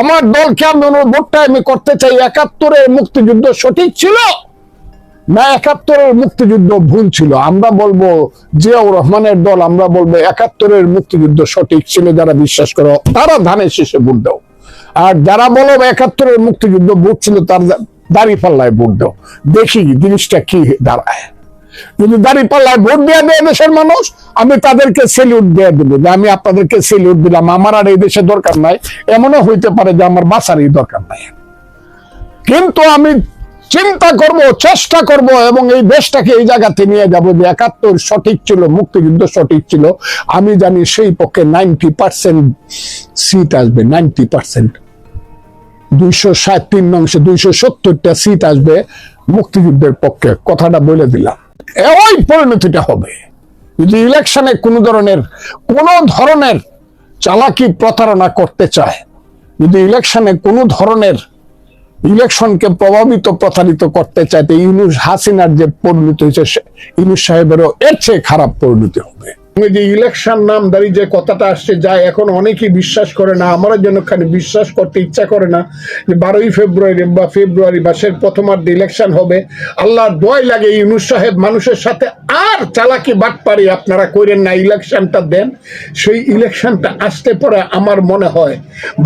আমার দলকে আন্দোলন ভোটটা আমি করতে চাই? একাত্তরের মুক্তিযুদ্ধ সঠিক ছিল? না, একাত্তরের মুক্তিযুদ্ধ ভুল ছিল? আমরা বলব জিয়াউর রহমানের দল, আমরা বলব একাত্তরের মুক্তিযুদ্ধ সঠিক ছিল যারা বিশ্বাস করো, তারা ধানের শেষে ভোট দাও। আর যারা বলো একাত্তরের মুক্তিযুদ্ধ ভোট ছিল, তার দাড়ি পাল্লায় ভোট দাও। দেখি জিনিসটা কি দাঁড়ায়। যদি দাড়ি পাল্লায় ভোট দিয়ে দেয় দেশের মানুষ, আমি তাদেরকে সেলিউট দিয়ে দেবো। যে আমি আপনাদেরকে সেলিউট দিলাম। আমার আর এই দেশে দরকার নাই। এমনও হইতে পারে যে আমার বাসারই দরকার নাই। কিন্তু আমি চিন্তা করব, চেষ্টা করব এবং এই দেশটাকে এই জায়গাতে নিয়ে যাব যে একাত্তর সঠিক ছিল, মুক্তিযুদ্ধ সঠিক ছিল। আমি জানি সেই পক্ষে নাইনটি পার্সেন্ট সিট আসবে, নাইনটি পার্সেন্ট। দুইশো ষাট, তিন অংশে দুইশো সত্তরটা সিট আসবে মুক্তিযুদ্ধের পক্ষে। কথাটা বলে দিলাম। ওই পরিণতিটা হবে। যদি ইলেকশনে কোনো ধরনের কোনো ধরনের চালাকি প্রতারণা করতে চায়, যদি ইলেকশনে কোনো ধরনের ইলেকশনকে প্রভাবিত, প্রতারিত করতে চাইতে ইউনুস হাসিনার যে পরিণতি হয়েছে ইউনুস সাহেবেরও এর চেয়ে খারাপ পরিণতি হবে। যে ইলেকশন নাম নামদারি যে কথাটা আসছে, যা এখন অনেকেই বিশ্বাস করে না আমরা যেন খালি বিশ্বাস করতে ইচ্ছা করে না যে বারোই ফেব্রুয়ারি বা ফেব্রুয়ারি মাসের প্রথমার্ধে ইলেকশন হবে। আল্লাহর দোয়াই লাগে ইউনুস সাহেব মানুষের সাথে আর চালাকি বাটপারি আপনারা করেন না, ইলেকশনটা দেন। সেই ইলেকশনটা আসতে পরে আমার মনে হয়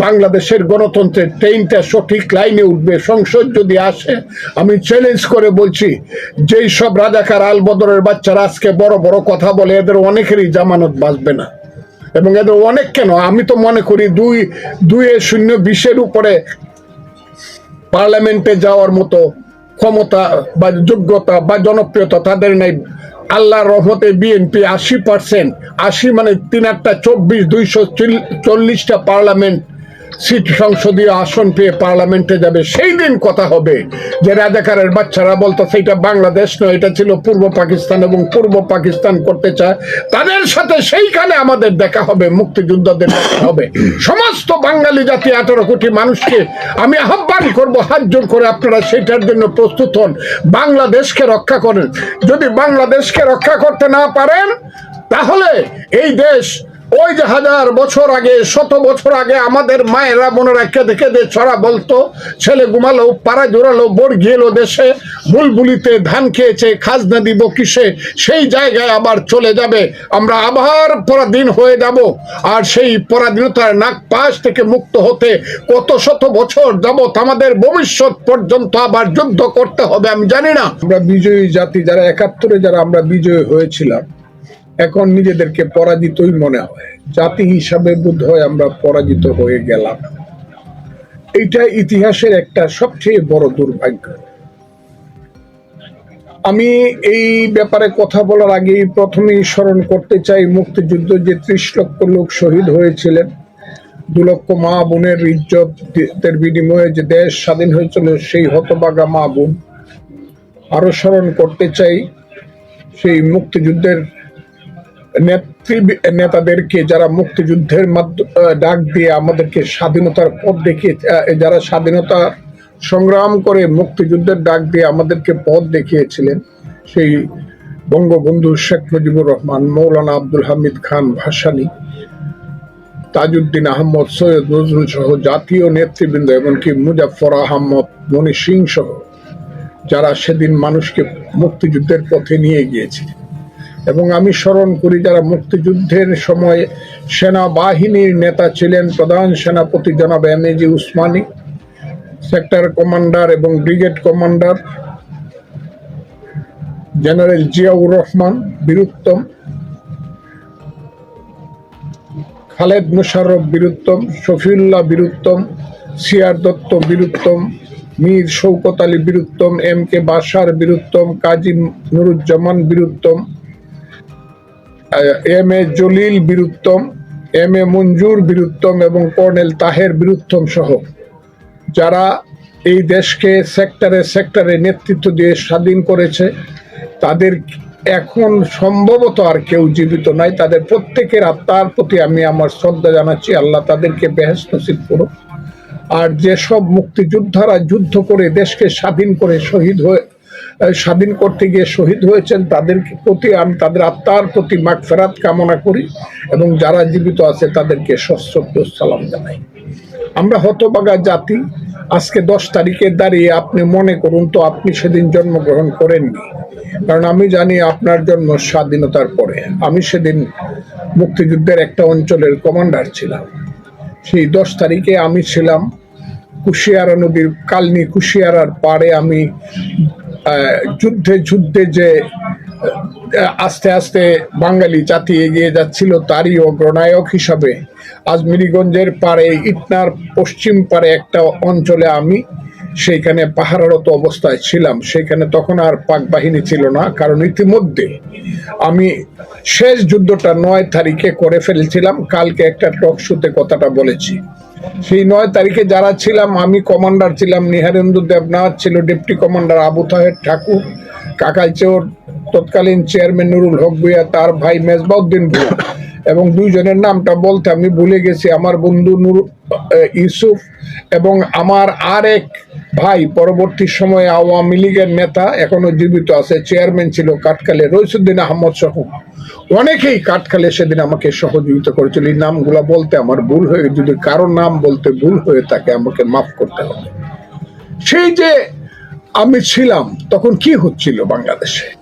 বাংলাদেশের গণতন্ত্রের ট্রেনটা সঠিক লাইনে উঠবে, সংসদ যদি আসে, আমি চ্যালেঞ্জ করে বলছি, যেই সব রাজাকার আল বদরের বাচ্চারা আজকে বড় বড় কথা বলে, এদের অনেকেরই জামানত বাঁচবে না। এবং এদের অনেক কেন? আমি তো মনে করি দুই দুই শূন্য বিশের উপরে পার্লামেন্টে যাওয়ার মতো ক্ষমতা বা যোগ্যতা বা জনপ্রিয়তা তাদের নেই। আল্লাহর রহমতে বিএনপি আশি পার্সেন্ট আশি মানে তিন একটা চব্বিশ দুইশো চল্লিশটা পার্লামেন্ট সিট সংসদীয় আসন পেয়ে পার্লামেন্টে যাবে, সেই দিন কথা হবে। যে রাজাকারের বাচ্চারা বলতো সেটা বাংলাদেশ নয়, এটা ছিল পূর্ব পাকিস্তান এবং পূর্ব পাকিস্তান করতে চায়। তাদের সাথে সেইখানে আমাদের দেখা হবে, মুক্তিযোদ্ধাদের দেখা হবে। সমস্ত বাঙালি জাতি আঠারো কোটি মানুষকে আমি আহ্বান করব, হাত জোর করে আপনারা সেটার জন্য প্রস্তুত হন। বাংলাদেশকে রক্ষা করেন। যদি বাংলাদেশকে রক্ষা করতে না পারেন, তাহলে এই দেশ ওই যে হাজার বছর আগে, শত বছর আগে আমাদের মায়েরা বোনেরা কেঁদে কেঁদে ছড়া বলতো, ছেলে ঘুমালো পাড়া জোড়ালো, বর গেলো দেশে, বুলবুলিতে ধান খেয়েছে, খাজনা দিব কিসে, সেই জায়গায় আবার চলে যাবে। আমরা আবার পরাধীন হয়ে যাব। আর সেই পরাধীনতার নাক পাশ থেকে মুক্ত হতে কত শত বছর যাবত আমাদের ভবিষ্যৎ পর্যন্ত আবার যুদ্ধ করতে হবে আমি জানি না। আমরা বিজয়ী জাতি, যারা একাত্তরে যারা আমরা বিজয়ী হয়েছিলাম এখন নিজেদেরকে পরাজিতই মনে হয়। জাতি হিসাবে বোধ হয় আমরা পরাজিত হয়ে গেলাম। এইটা ইতিহাসের একটা সবচেয়ে বড় দুর্ভাগ্য। আমি এই ব্যাপারে কথা বলার আগে প্রথমেই স্মরণ করতে চাই মুক্তিযুদ্ধ যে ত্রিশ লক্ষ লোক শহীদ হয়েছিলেন, দু লক্ষ মা বোনের ইজ্জতের বিনিময়ে যে দেশ স্বাধীন হয়েছিল সেই হতবাগা মা বোন। আরও স্মরণ করতে চাই সেই মুক্তিযুদ্ধের নেত্রী, নেতাদেরকে যারা মুক্তিযুদ্ধের ডাক দিয়ে আমাদেরকে স্বাধীনতার পথ দেখিয়ে যারা স্বাধীনতা সংগ্রাম করে মুক্তিযুদ্ধের ডাক দিয়ে আমাদেরকে পথ দেখিয়েছিলেন, সেই বঙ্গবন্ধু শেখ মুজিবুর রহমান, মৌলানা আব্দুল হামিদ খান ভাসানী, তাজউদ্দিন আহমদ, সৈয়দ নজরুল সহ জাতীয় নেতৃবৃন্দ এমনকি মুজাফর আহমদ মনি সিং সহ, যারা সেদিন মানুষকে মুক্তিযুদ্ধের পথে নিয়ে গিয়েছিলেন। এবং আমি স্মরণ করি যারা মুক্তিযুদ্ধের সময় সেনাবাহিনীর নেতা ছিলেন, প্রধান সেনাপতি জনাব M A G Osmani, sector commander এবং brigade commander general Ziaur Rahman Biruttom, Khaled Musharraf Biruttom, Shafiullah Biruttom, C R Dutta Biruttom, Mir Shaukat Ali Biruttom, M K Basar Biruttom, Kazi Nuruzzaman Biruttom M A Jalil Biruttom, M A Manzur Biruttom এবং colonel Taher Bir Uttom সহ। যারা এই দেশকে সেক্টরে সেক্টরে নেতৃত্ব দিয়ে স্বাধীন করেছে, তাদের এখন সম্ভবত আর কেউ জীবিত নাই। তাদের প্রত্যেকের আত্মার প্রতি আমি আমার শ্রদ্ধা জানাচ্ছি। আল্লাহ তাদেরকে বেহেস নসিব করুক। আর যেসব মুক্তিযোদ্ধারা যুদ্ধ করে দেশকে স্বাধীন করে শহীদ হয়ে স্বাধীন করতে গিয়ে শহীদ হয়েছেন তাদের প্রতি আমি, তাদের আত্মার প্রতি মাগফেরাত কামনা করি এবং যারা জীবিত আছে তাদেরকে সশ্রদ্ধ সালাম জানাই। আমরা হতবাগা জাতি, আজকে দশ তারিখে দাঁড়িয়ে আপনি মনে করুন তো আপনি সেদিন জন্মগ্রহণ করেননি। কারণ আমি জানি আপনার জন্ম স্বাধীনতার পরে। আমি সেদিন মুক্তিযুদ্ধের একটা অঞ্চলের কমান্ডার ছিলাম। সেই দশ তারিখে আমি ছিলাম কুশিয়ারা নদীর কালনি কুশিয়ারার পাড়ে আমি যুদ্ধে যুদ্ধে যে আস্তে আস্তে বাঙালি জাতি এগিয়ে যাচ্ছিল তারই অগ্রনায়ক হিসাবে। আজ মিরিগঞ্জের পাড়ে, ইটনার পশ্চিম পাড়ে একটা অঞ্চলে আমি সেইখানে পাহারারত অবস্থায় ছিলাম। সেখানে তখন আর পাক বাহিনী ছিল না, কারণ ইতিমধ্যে আমি শেষ যুদ্ধটা নয় তারিখে করে ফেলেছিলাম। কালকে একটা টক শোতে কথাটা বলেছি। সেই নয় তারিখে যারা ছিলাম, আমি কমান্ডার ছিলাম, নিহারেন্দু দেবনাথ ছিল ডেপুটি কমান্ডার আবু তাহের ঠাকুর কাকাইচোর তৎকালীন চেয়ারম্যান নুরুল হক ভুইয়া, তার ভাই মেজবাউদ্দিন ভুইয়া। এবং দুইজনের নামটা বলতে আমি ভুলে গেছি। আমার বন্ধু নুর ইউসুফ এবং আমার আর এক ভাই পরবর্তী সময়ে আওয়ামী লীগের নেতা, এখনও জীবিত আছে, চেয়ারম্যান ছিল কাঠকালে রইসুদ্দিন আহমদ সহ। অনেকেই কাঠখালে সেদিন আমাকে সহযোগিতা করেছিল। এই নামগুলা বলতে আমার ভুল হয়ে, যদি কারও নাম বলতে ভুল হয়ে থাকে, আমাকে মাফ করতে হবে। সেই যে আমি ছিলাম, তখন কি হচ্ছিল বাংলাদেশে?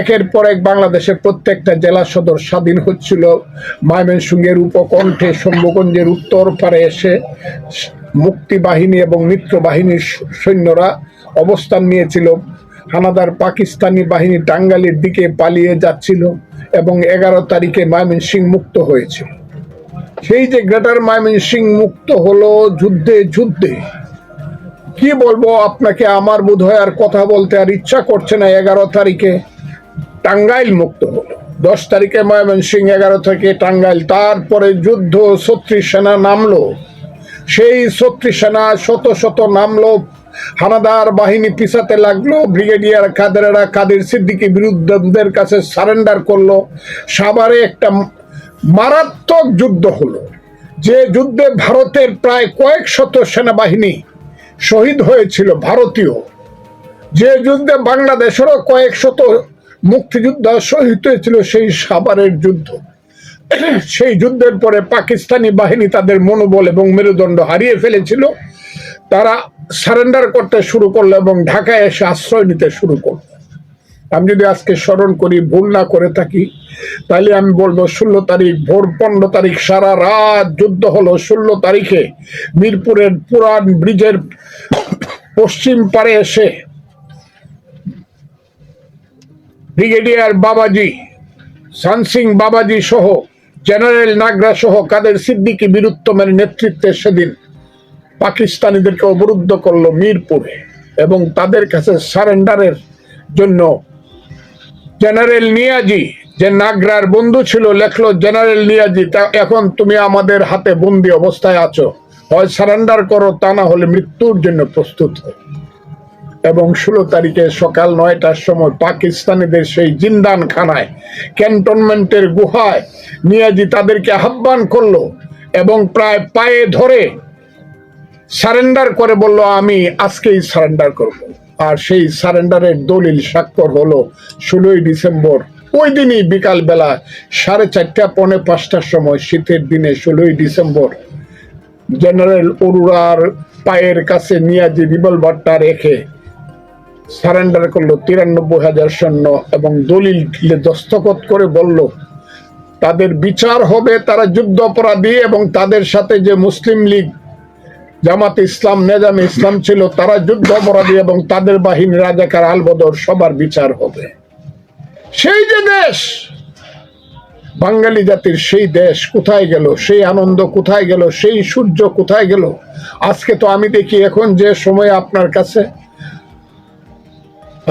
একের পর এক বাংলাদেশের প্রত্যেকটা জেলা সদর স্বাধীন হচ্ছিল। ময়মনসিংহের উপকণ্ঠে শম্ভুগঞ্জের উত্তর পারে এসে মুক্তি বাহিনী এবং মিত্র বাহিনীর সৈন্যরা অবস্থান নিয়েছিল। হানাদার পাকিস্তানি বাহিনী টাঙ্গালির দিকে পালিয়ে যাচ্ছিল এবং এগারো তারিখে ময়মনসিং মুক্ত হয়েছিল। সেই যে গ্রেটার ময়মনসিং মুক্ত হলো যুদ্ধে যুদ্ধে। কি বলব, আপনাকে আমার বোধ হয় আর কথা বলতে আর ইচ্ছা করছে না এগারো তারিখে। টাঙ্গাইল মুক্ত হলো। দশ তারিখে ময়মনসিং এগারো থেকে টাঙ্গাইল, তারপরে যুদ্ধ ছত্রিশ সেনা নামলো। সেই ছত্রিশ সেনা শত শত নামলো। হানাদার বাহিনী পিছাতে লাগল। ব্রিগেডিয়ার কাদেরা কাদের সিদ্দিকি বিরুদ্ধদের কাছে সারেন্ডার করল। সাভারে একটা মারাত্মক যুদ্ধ হলো, যে যুদ্ধে ভারতের প্রায় কয়েক শত সেনাবাহিনী শহীদ হয়েছিল ভারতীয়। যে যুদ্ধে বাংলাদেশেরও কয়েক শত মুক্তিযোদ্ধা শহীদ হয়েছিল সেই সাভারের যুদ্ধ। সেই যুদ্ধের পরে পাকিস্তানি বাহিনী তাদের মনোবল এবং মেরুদণ্ড হারিয়ে ফেলেছিল। তারা সারেন্ডার করতে শুরু করল এবং ঢাকায় এসে আশ্রয় নিতে শুরু করল। আমি যদি আজকে স্মরণ করি, ভুল না করে থাকি, তাহলে আমি বলব ষোলো তারিখ ভোর পনেরো তারিখ সারা রাত যুদ্ধ হলো। ষোলো তারিখে মিরপুরের পুরান ব্রিজের পশ্চিম পারে এসে ব্রিগেডিয়ার বাবাজি সানসিং বাবাজি সহ জেনারেল নাগরা সহ কাদের সিদ্দিকী বীরুত্তমের নেতৃত্বে সেদিন পাকিস্তানিদেরকে অবরুদ্ধ করল মিরপুরে এবং তাদের কাছে সারেন্ডারের জন্য জেনারেল নিয়াজি, যে নাগরার বন্ধু ছিল, লেখলো, জেনারেল নিয়াজি, তা এখন তুমি আমাদের হাতে বন্দি অবস্থায় আছো। হয় সারেন্ডার করো, তা না হলে মৃত্যুর জন্য প্রস্তুত হও। এবং ষোলো তারিখে সকাল নয়টার সময় পাকিস্তানিদের সেই জিন্দান খানায় ক্যান্টনমেন্টের গুহায় নিয়াজি তাদেরকে আহ্বান করল এবং প্রায় পায়ে ধরে সারেন্ডার করে বলল, আমি আজকেই সারেন্ডার করব। আর সেই সারেন্ডারের দলিল স্বাক্ষর হলো ষোলোই ডিসেম্বর। ওই দিনই বিকালবেলা সাড়ে চারটা, পৌনে পাঁচটার সময় শীতের দিনে ষোলোই ডিসেম্বর, জেনারেল অরুরার পায়ের কাছে নিয়াজি রিভলভারটা রেখে সারেন্ডার করল তিরানব্বই হাজার সৈন্য এবং দলিল দস্তখত করে বলল, তাদের বিচার হবে, তারা যুদ্ধ অপরাধী এবং তাদের সাথে যে মুসলিম লীগ, জামাত ইসলাম, নেজামে ইসলাম ছিল, তারা যুদ্ধ অপরাধী এবং তাদের বাহিনী রাজাকার আলবদর সবার বিচার হবে। সেই যে দেশ, বাঙালি জাতির সেই দেশ কোথায় গেল, সেই আনন্দ কোথায় গেল, সেই সূর্য কোথায় গেল? আজকে তো আমি দেখি এখন যে সময় আপনার কাছে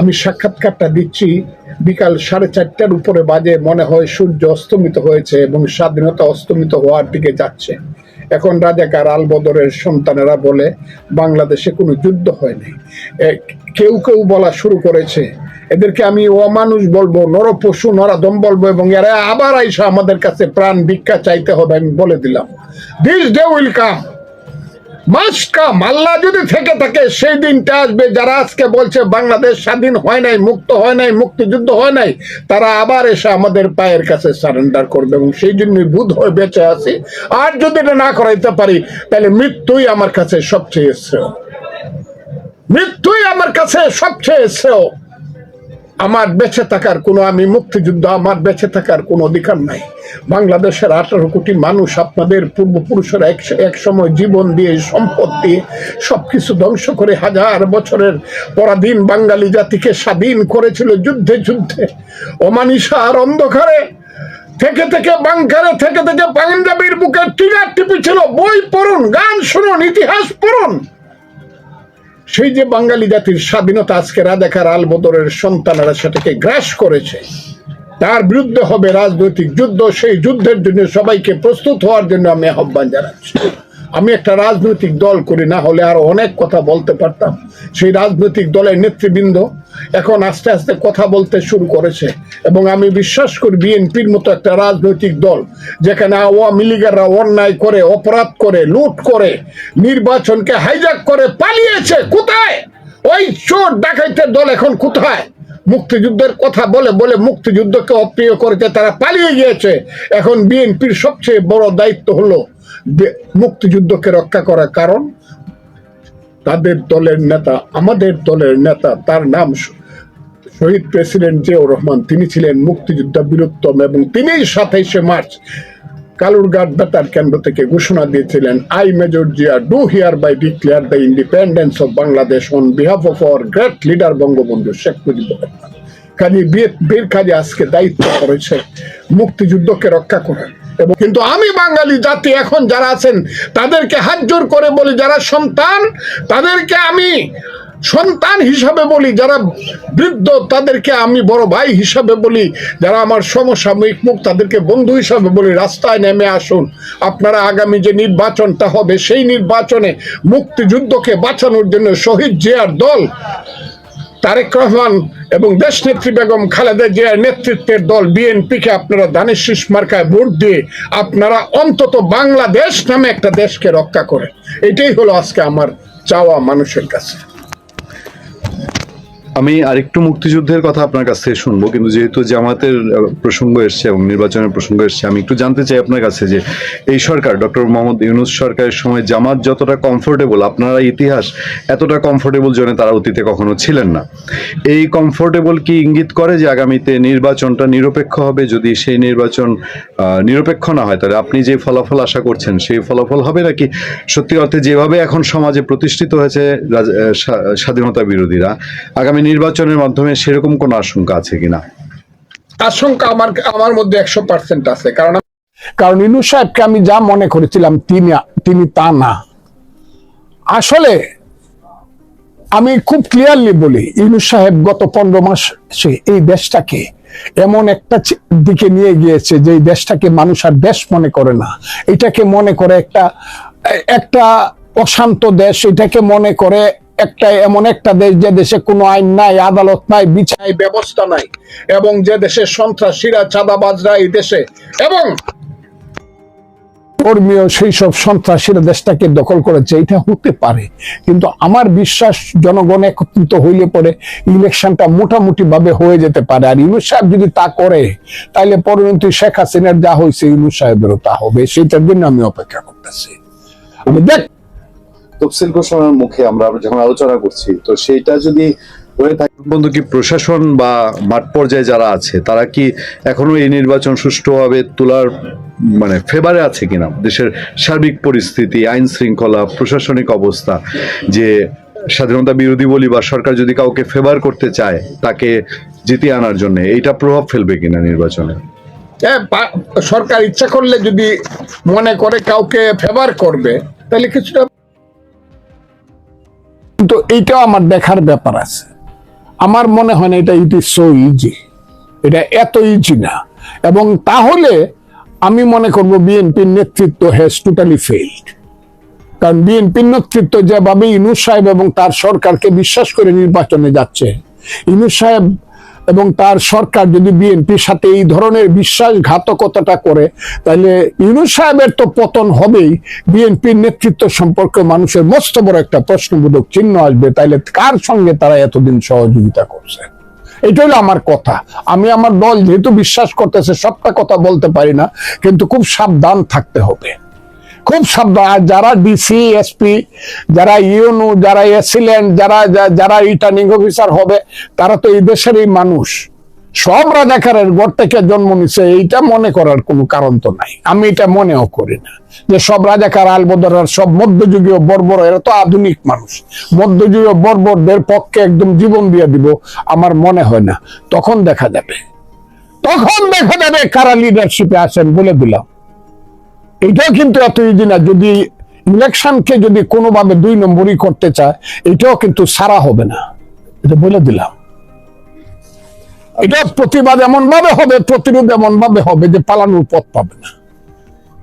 আমি সাক্ষাৎকারটা দিচ্ছি। বিকাল সাড়ে চারটার উপরে বাজে, মনে হয় সূর্য অস্তমিত হয়েছে এবং স্বাধীনতা অস্তমিত হওয়ার দিকে যাচ্ছে। এখন রাজাকার আলবদরের সন্তানেরা বলে, বাংলাদেশে কোনো যুদ্ধ হয়নি। কেউ কেউ বলা শুরু করেছে, এদেরকে আমি অমানুষ বলব, নরপশু নরাদম বলব এবং এরা আবার আইসা আমাদের কাছে প্রাণ ভিক্ষা চাইতে হবে, আমি বলে দিলাম। দিস ডে উইল কাম মাস্কা মাল্লা যদি থেকে থাকে, সেই দিনটা আসবে যারা আজকে বলছে বাংলাদেশ স্বাধীন হয় নাই, মুক্ত হয় নাই, মুক্তিযুদ্ধ হয় নাই, তারা আবার এসে আমাদের পায়ের কাছে সারেন্ডার করবে এবং সেই জন্যই বুধ হয়ে বেঁচে আছি। আর যদি এটা না করাইতে পারি, তাহলে মৃত্যুই আমার কাছে সবচেয়ে শ্রেয়। মৃত্যুই আমার কাছে সবচেয়ে শ্রেয়। আমার বেঁচে থাকার কোনো, আমি মুক্তিযুদ্ধ, আমার বেঁচে থাকার কোনো অধিকার নাই। বাংলাদেশের আঠারো কোটি মানুষ, আপনাদের পূর্বপুরুষেরা এক এক সময় জীবন দিয়ে, সম্পদ দিয়ে সব কিছু ধ্বংস করে হাজার বছরের পরাধীন বাঙালি জাতিকে স্বাধীন করেছিল যুদ্ধে যুদ্ধে। অমানিসা আর অন্ধকারে থেকে থেকে বাংকারে, থেকে থেকে পাঞ্জাবির বুকে টিগার টিপি ছিল, বই পড়ুন, গান শুনুন, ইতিহাস পড়ুন। সেই যে বাঙালি জাতির স্বাধীনতা আজকে রাজাকার আলবদরের সন্তানেরা সেটাকে গ্রাস করেছে, তার বিরুদ্ধে হবে রাজনৈতিক যুদ্ধ, সেই যুদ্ধের জন্য সবাইকে প্রস্তুত হওয়ার জন্য আমি আহ্বান জানাচ্ছি। আমি একটা রাজনৈতিক দল করি, না হলে আরও অনেক কথা বলতে পারতাম। সেই রাজনৈতিক দলের নেতৃবৃন্দ এখন আস্তে আস্তে কথা বলতে শুরু করেছে। এবং আমি বিশ্বাস করি বিএনপির মতো একটা রাজনৈতিক দল, যেখানে আওয়ামী লীগেররা অন্যায় করে, অপরাধ করে, লুট করে, নির্বাচনকে হাইজাক করে পালিয়েছে। কোথায়? ওই চোর ডাকাইতের দল এখন কোথায়? মুক্তিযুদ্ধের কথা বলে বলে মুক্তিযুদ্ধকে অপ্রিয় করেছে, তারা পালিয়ে গিয়েছে। এখন বিএনপির সবচেয়ে বড় দায়িত্ব হলো মুক্তিযুদ্ধকে রক্ষা করা কারণ তাদের দলের নেতা, আমাদের দলের নেতা, তার নাম শহীদ প্রেসিডেন্ট জিয়াউর রহমান। তিনি ছিলেন মুক্তিযোদ্ধা বীরুত্তম এবং তিনিই সাতাইশে মার্চ কালুরঘাট বেতার কেন্দ্র থেকে ঘোষণা দিয়েছিলেন I major Zia do hereby declare the independence of Bangladesh on behalf of our great leader Bangabandhu Sheikh Rahman. কাজী বীর কাজে আজকে দায়িত্ব করেছে মুক্তিযুদ্ধকে রক্ষা করার। কিন্তু আমি বাঙালি জাতি এখন যারা আছেন, তাদেরকে হাত জোর করে বলি, যারা সন্তান, তাদেরকে আমি সন্তান হিসাবে বলি, যারা বৃদ্ধ, তাদেরকে আমি বড় ভাই হিসাবে বলি, যারা আমার সমসাময়িক মুখ, তাদেরকে বন্ধু হিসাবে বলি, রাস্তায় নেমে আসুন। আপনারা আগামী যে নির্বাচনটা হবে, সেই নির্বাচনে মুক্তিযুদ্ধকে বাঁচানোর জন্য শহীদ জিয়ার দল তারেক রহমান এবং দেশ নেত্রী বেগম খালেদা জিয়ার নেতৃত্বের দল বিএনপিকে আপনারা দানের শীষ মার্কায় ভোট দিয়ে আপনারা অন্তত বাংলাদেশ নামে একটা দেশকে রক্ষা করে। এটাই হলো আজকে আমার চাওয়া মানুষের কাছে। আমি আরেকটু মুক্তিযুদ্ধের কথা আপনার কাছ থেকে শুনব, কিন্তু যেহেতু জামাতের প্রসঙ্গ এসছে এবং নির্বাচনের প্রসঙ্গ এসছে, আমি একটু জানতে চাই আপনার কাছে যে এই সরকার, ডক্টর মোহাম্মদ ইউনুস সরকারের সময় জামাত যতটা কমফোর্টেবল আপনারা ইতিহাস এতটা কমফোর্টেবল জন্য তারা অতীতে কখনো ছিলেন না। এই কমফোর্টেবল কি ইঙ্গিত করে যে আগামীতে নির্বাচনটা নিরপেক্ষ হবে? যদি সেই নির্বাচন নিরপেক্ষ না হয়, তাহলে আপনি যে ফলাফল আশা করছেন, সেই ফলাফল হবে নাকি? সত্যি অর্থে যেভাবে এখন সমাজে প্রতিষ্ঠিত হয়েছে স্বাধীনতা বিরোধীরা, আগামী নির্বাচনের মাধ্যমে সেরকম কোনো আশঙ্কা আছে কিনা? আশঙ্কা আমার আমার মধ্যে একশো পার্সেন্ট আছে কারণ কারণ ইনু সাহেবকে আমি যা মনে করেছিলাম তিনি তিনি তা না। আসলে আমি খুব ক্লিয়ারলি বলি ইনু সাহেব গত পনেরো মাস সে এই দেশটাকে এমন একটা দিকে নিয়ে গিয়েছে যে এই দেশটাকে মানুষ আর দেশ মনে করে না। এটাকে মনে করে একটা একটা অশান্ত দেশ এটাকে মনে করে একটা এমন একটা দেশ যে দেশে কোনো আইন নাই, আদালত নাই, বিচার ব্যবস্থা নাই, এবং যে দেশে সন্ত্রাসীরা, চাঁদাবাজরা এই দেশে, এবং ধর্মীয় সেই সব সন্ত্রাসীরা দেশটাকে দখল করেছে, এটা হতে পারে। কিন্তু আমার বিশ্বাস, জনগণ একত্রিত হইলে পরে ইলেকশনটা মোটামুটি ভাবে হয়ে যেতে পারে। আর ইউনুস সাহেব যদি তা করে তাহলে পরবর্তী শেখ হাসিনার যা হয়েছে ইউনুস সাহেবেরও তা হবে। সেটার জন্য আমি অপেক্ষা করতেছি। আমি দেখ তফসিল ঘোষণার মুখে আমরা যখন আলোচনা করছি তো সেইটা যদি হয়ে থাকে বন্ধু কি প্রশাসন বা মাঠ পর্যায়ে যারা আছে তারা কি এখনও এই নির্বাচন সুষ্ঠুভাবে তোলার মানে ফেভারে আছে কিনা? দেশের সার্বিক পরিস্থিতি আইন শৃঙ্খলা প্রশাসনিক অবস্থা যে স্বাধীনতা বিরোধী বলি বা সরকার যদি কাউকে ফেভার করতে চায় তাকে জিতিয়ে আনার জন্য এইটা প্রভাব ফেলবে কিনা নির্বাচনে? হ্যাঁ, সরকার ইচ্ছা করলে যদি মনে করে কাউকে ফেভার করবে তাহলে কিছুটা কিন্তু এইটাও আমার দেখার ব্যাপার আছে। আমার মনে হয় না এটা ইট ইজ সো ইজি এটা এত ইজি না। এবং তাহলে আমি মনে করব বিএনপির নেতৃত্ব হ্যাজ টোটালি ফেইল্ড কারণ বিএনপির নেতৃত্ব যেভাবে ইনু সাহেব এবং তার সরকারকে বিশ্বাস করে নির্বাচনে যাচ্ছে ইনু সাহেব এবং তার সরকার যদি বিএনপির সাথে এই ধরনের বিশ্বাসঘাতকতাটা করে, তাহলে ইউনুস সাহেবের তো পতন হবেই। বিএনপির নেতৃত্ব সম্পর্কে মানুষের মস্ত বড় একটা প্রশ্নবোধক চিহ্ন আসবে, তাহলে কার সঙ্গে তারা এতদিন সহযোগিতা করছে? এটা হলো আমার কথা। আমি আমার দল যেহেতু বিশ্বাস করতেছে, সবটা কথা বলতে পারি না, কিন্তু খুব সাবধান থাকতে হবে। খুব সাবধান। আর যারা ডিসি এসপি যারা ইউনু, যারা এসিলেন্ট, যারা যারা রিটার্নিং অফিসার হবে, তারা তো এই দেশেরই মানুষ। সব রাজাকারের ঘর থেকে জন্ম নিছে, এইটা মনে করার কোনো কারণ তো নাই। আমি এটা মনেও করি না। যে সব রাজাকার আলবদর আর সব মধ্যযুগীয় বর্বর, এরা তো আধুনিক মানুষ। মধ্যযুগীয় বর্বরদের পক্ষে একদম জীবন দিয়ে দিব, আমার মনে হয় না। তখন দেখা যাবে। তখন দেখা যাবে কারা লিডারশিপে আসেন বলে দিলাম। এটাও কিন্তু এত ইজি না, যদি ইলেকশনকে যদি কোনোভাবে দুই নম্বরই করতে চায়, এটাও কিন্তু সারা হবে না। এটা বলে দিলাম। এটা প্রতিবাদ এমন ভাবে হবে, প্রতিরোধ এমন ভাবে হবে যে পালানোর পথ পাবে না।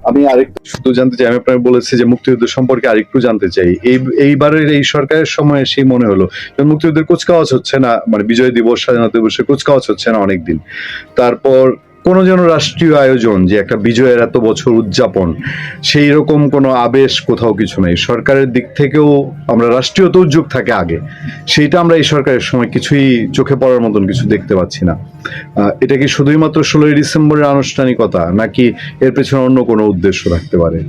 আমি আরেকটু শুধু জানতে চাই, আমি আপনাকে বলেছি যে মুক্তিযুদ্ধ সম্পর্কে আরেকটু জানতে চাই। এই, এইবারের এই সরকারের সময় সেই মনে হলো মুক্তিযুদ্ধের কুচকাওয়াজ হচ্ছে না মানে বিজয় দিবস, স্বাধীনতা দিবসের কুচকাওয়াজ হচ্ছে না অনেকদিন। তারপর কোন যেন রাষ্ট্রীয় আয়োজন যে একটা বিজয়ের এত বছর উদযাপন, সেই রকম কোনো আবেশ কোথাও কিছু নেই। সরকারের দিক থেকেও আমরা রাষ্ট্রীয় তো উদ্যোগ থাকে আগে, সেইটা আমরা এই সরকারের সময় কিছুই চোখে পড়ার মতন কিছু দেখতে পাচ্ছি না। এটা কি শুধুই মাত্র ষোলোই ডিসেম্বরের আনুষ্ঠানিকতা, নাকি এর পেছনে অন্য কোনো উদ্দেশ্য থাকতে পারে?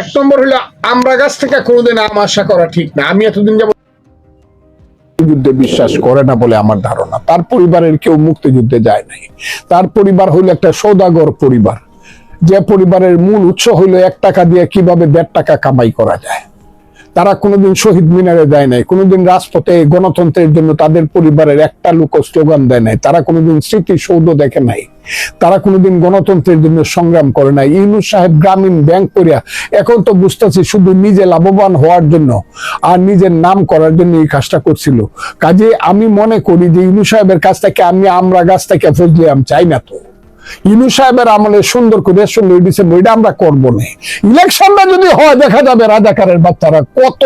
এক নম্বর হলো আমরা গাছ থেকে কোনোদিন আম আশা করা ঠিক না। আমি এতদিন যাব মুক্তিযুদ্ধে বিশ্বাস করে না বলে আমার ধারণা। তার পরিবারের কেউ মুক্তিযুদ্ধে যায় নাই। তার পরিবার হইল একটা সৌদাগর পরিবার। যে পরিবারের মূল উৎস হইল এক টাকা দিয়ে কীভাবে দেড় টাকা কামাই করা যায়। তারা কোনোদিন শহীদ মিনারে যায় নাই, কোনোদিন রাজপথে গণতন্ত্রের জন্য তাদের পরিবারের একটা লোক স্লোগান দেয় নাই, তারা কোনোদিন স্মৃতিসৌধ দেখে নাই, তারা কোনোদিন গণতন্ত্রের জন্য সংগ্রাম করে নাই। ইউনুস সাহেব গ্রামীণ ব্যাংক করিয়া, এখন তো বুঝতেছি শুধু নিজে লাভবান হওয়ার জন্য আর নিজের নাম করার জন্য এই কাজটা করছিল। কাজে আমি মনে করি যে ইউনুস সাহেবের কাছ থেকে আমি আমরা গাছ থেকে ফজলে আম চাই না তো। ইনু সাহেবের আমলে সুন্দর করে ষোলোই ডিসেম্বর এটা আমরা করব না। ইলেকশনটা যদি হয়, দেখা যাবে রাজাকারের বাচ্চারা কত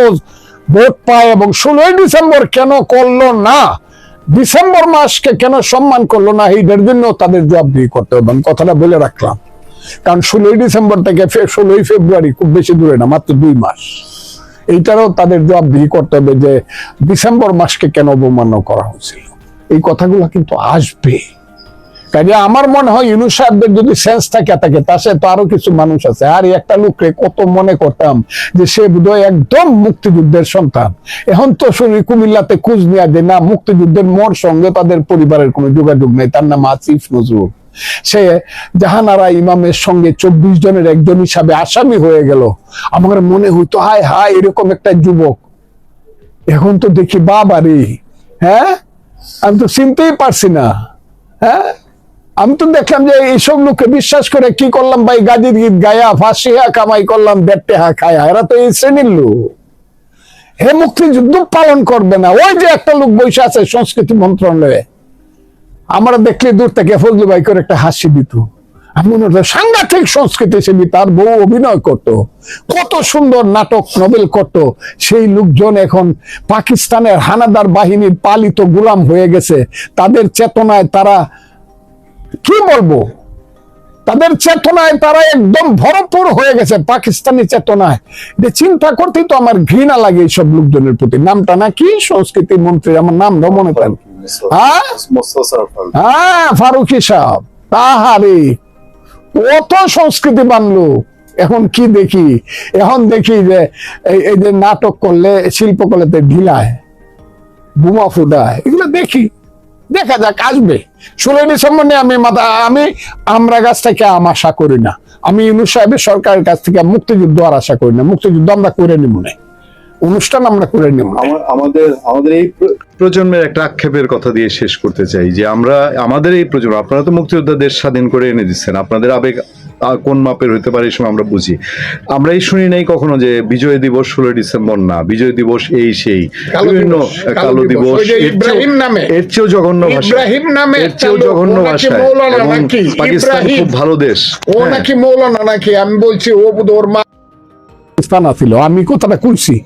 ভোট পায় এবং ষোলোই ডিসেম্বর কেন করল না? ডিসেম্বর মাসকে কেন সম্মান করল না? এইটার জন্য তাদের জবাবদিহি করতে হবে। আমি কথাটা বলে রাখলাম। কারণ ষোলোই ডিসেম্বর থেকে ষোলোই ফেব্রুয়ারি খুব বেশি দূরে না, মাত্র দুই মাস। এইটারও তাদের জবাবদিহি করতে হবে যে ডিসেম্বর মাসকে কেন অবমাননা করা হয়েছিল? এই কথাগুলো কিন্তু আসবে। কাজে আমার মনে হয় ইউনুস সাহেবদের যদি সেন্স থাকে থাকে তার সাথে তো আরও কিছু মানুষ আছে। আর একটা লোককে কত মনে করতাম যে সে বোধহয় একদম মুক্তিযুদ্ধের সন্তান। এখন তো শুনি কুমিল্লাতে খোঁজ নেওয়া যে না, মুক্তিযুদ্ধের মোর সঙ্গে তাদের পরিবারের কোনো যোগাযোগ নেই। তার নাম আসিফ নজরুল। সে জাহানারা ইমামের সঙ্গে চব্বিশ জনের একজন হিসাবে আসামি হয়ে গেল। আমার মনে হইতো, হায় হায়, এরকম একটা যুবক। এখন তো দেখি বাবা রে হ্যাঁ? আমি তো চিনতেই পারছি না হ্যাঁ? আমি তো দেখলাম যে এইসব লোককে বিশ্বাস করে কি করলাম ভাই? গাজির গীত গায়া, ফাঁসি হা কামাই করলাম দেড়টে হা খায়া। এরা তো এই শ্রেণির লোক। হে মুক্তিযুদ্ধ পালন করবে না। ওই যে একটা লোক বসে আছে সংস্কৃতি মন্ত্রণালয়ে। আমরা দেখলে দূর থেকে ফজলু ভাই করে একটা হাসি দিত। আমি সাংঘাতিক সংস্কৃতি সেবী, তার বউ অভিনয় করত। কত সুন্দর নাটক নবেল করত। সেই লোকজন এখন পাকিস্তানের হানাদার বাহিনীর পালিত গোলাম হয়ে গেছে। তাদের চেতনায় তারা কি বলব? তাদের চেতনায় তারা একদম ভরপুর হয়ে গেছে, পাকিস্তানি চেতনায়। যে চিন্তা করতেই তো আমার ঘৃণা লাগে এইসব লোকজনের প্রতি। নামটা না কি? সংস্কৃতি মন্ত্রী, আমার নাম মনে করেন। হ্যাঁ? হ্যাঁ ফারুকি তাহারে, কত সংস্কৃতি বানলো এখন কি দেখি? এখন দেখি যে এই- এই যে নাটক করলে, শিল্পকলাতে ঢিলায়, বোমা ফুটায়, এগুলো দেখি। দেখা যাক, আসবে। ষোলোই ডিসেম্বর নিয়ে আমি মাথা আমি আমরা কাছ থেকে আম আশা করি না। আমি ইউনুস সাহেবের সরকারের কাছ থেকে মুক্তিযুদ্ধ আর আশা করি না। মুক্তিযুদ্ধ আমরা করে নিব না। অনুষ্ঠান আমরা করে নিব আমাদের আমাদের এই প্রজন্মের একটা আক্ষেপের কথা দিয়ে শেষ করতে চাই যে আমরা আমাদের এই প্রজন্ম আপনারা তো মুক্তিযোদ্ধা দেশ স্বাধীন করে এনে দিচ্ছেন। আপনাদের আবেগ কোন মাপের হতে পারে এই সময় আমরা বুঝি। আমরা এই শুনি নাই কখনো যে বিজয় দিবস ষোলোই ডিসেম্বর না বিজয় দিবস এই সেই। বিভিন্ন কালো দিবস। ইব্রাহিম নামে। এর চেয়েও জঘন্য ভাষা। ইব্রাহিম নামে এর চেয়েও জঘন্য এবং পাকিস্তান খুব ভালো দেশ। ও হ্যাঁ। নাকি মৌলানা নাকি? আমি বলছি ও বোধ ওর মা পাকিস্তান আছিল। আমি কথাটা কইছি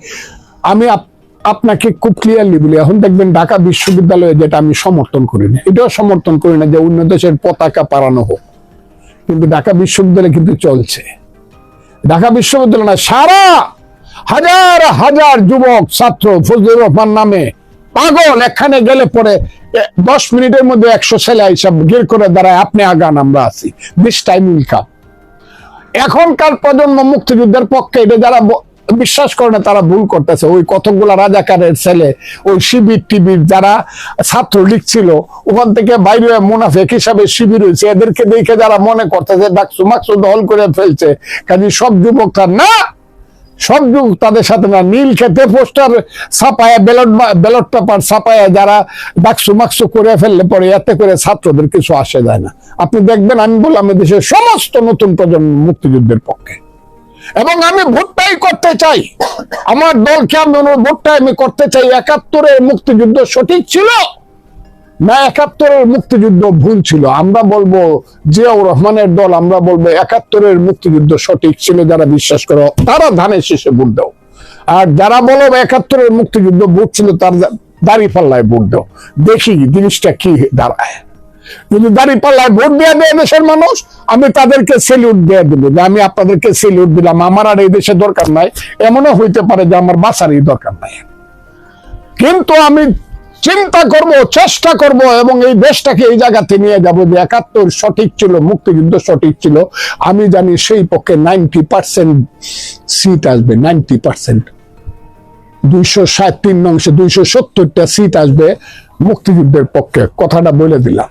আমি আপ- আপনাকে খুব ক্লিয়ারলি বলি এখন দেখবেন ঢাকা বিশ্ববিদ্যালয়ে যেটা আমি সমর্থন করি না এটাও সমর্থন করি না যে অন্য দেশের পতাকা পারানো হোক। কিন্তু ঢাকা বিশ্ববিদ্যালয় কিন্তু চলছে। ঢাকা বিশ্ববিদ্যালয় না, সারা হাজার হাজার যুবক, ছাত্র ফজলুর রহমান নামে পাগল এখানে গেলে পরে দশ মিনিটের মধ্যে একশো ছেলে হিসাব গির করে দাঁড়ায়, আপনি আগান, আমরা আছি। দিস টাইম কাম এখনকার প্রজন্ম মুক্তিযুদ্ধের পক্ষে এটা যারা বিশ্বাস করে না, তারা ভুল করতেছে। ওই কতগুলা রাজাকারের ছেলে, ওই শিবির টিবির যারা ছাত্র লিখছিল ওখান থেকে বাইরে মুনাফেক হিসাবে শিবির হয়েছে। এদেরকে দেখে যারা মনে করতেছে, ডাকসু, মাকসু দল করে ফেলছে। কাজে সব তার না, সব যুগ তাদের সাথে না, নীল খেতে পোস্টার ছাপায়, ব্যালট ব্যালট পেপার ছাপায় যারা ডাকসু, মাকসু করে ফেললে পরে এতে করে ছাত্রদের কিছু আসে যায় না। আপনি দেখবেন আমি বললাম দেশের সমস্ত নতুন প্রজন্ম মুক্তিযুদ্ধের পক্ষে। এবং আমি ভোটটাই করতে চাই। আমার দলকে আমি ভোটটাই আমি করতে চাই। একাত্তরের মুক্তিযুদ্ধ সঠিক ছিল না একাত্তরের মুক্তিযুদ্ধ ভুল ছিল? আমরা বলব জিয়াউর রহমানের দল, আমরা বলব একাত্তরের মুক্তিযুদ্ধ সঠিক ছিল যারা বিশ্বাস করো, তারা ধানের শেষে ভোট দাও। আর যারা বলো একাত্তরের মুক্তিযুদ্ধ ভোট ছিল, তার দাড়ি পাল্লায় ভোট দাও। দেখি জিনিসটা কি দাঁড়ায়। যদি দাড়ি পাল্লায় ভোট দেওয়া দেয় দেশের মানুষ, আমি তাদেরকে সেলিউট দিয়ে দেবো। যে আমি আপনাদেরকে সেলিউট দিলাম। আমার আর এই দেশে দরকার নাই। এমনও হইতে পারে যে আমার বাঁচারই দরকার নাই। কিন্তু আমি চিন্তা করব, চেষ্টা করব এবং এই দেশটাকে এই জায়গাতে নিয়ে যাব যে একাত্তর সঠিক ছিল, মুক্তিযুদ্ধ সঠিক ছিল। আমি জানি সেই পক্ষে নাইনটি পার্সেন্ট সিট আসবে, নাইনটি পার্সেন্ট। দুইশো ষাট, তিন অংশে দুইশো সত্তরটা সিট আসবে মুক্তিযুদ্ধের পক্ষে। কথাটা বলে দিলাম।